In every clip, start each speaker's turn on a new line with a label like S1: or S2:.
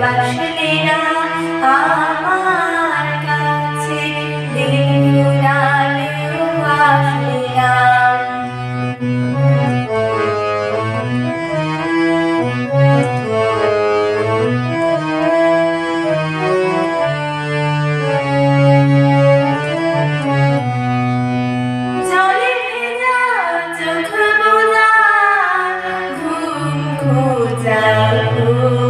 S1: ভালোবাসলে না আমার কাছে দিল ফুরালেও আসলে না Oh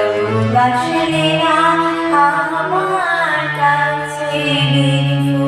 S1: Bashirina, Amar Tatsini, Fu.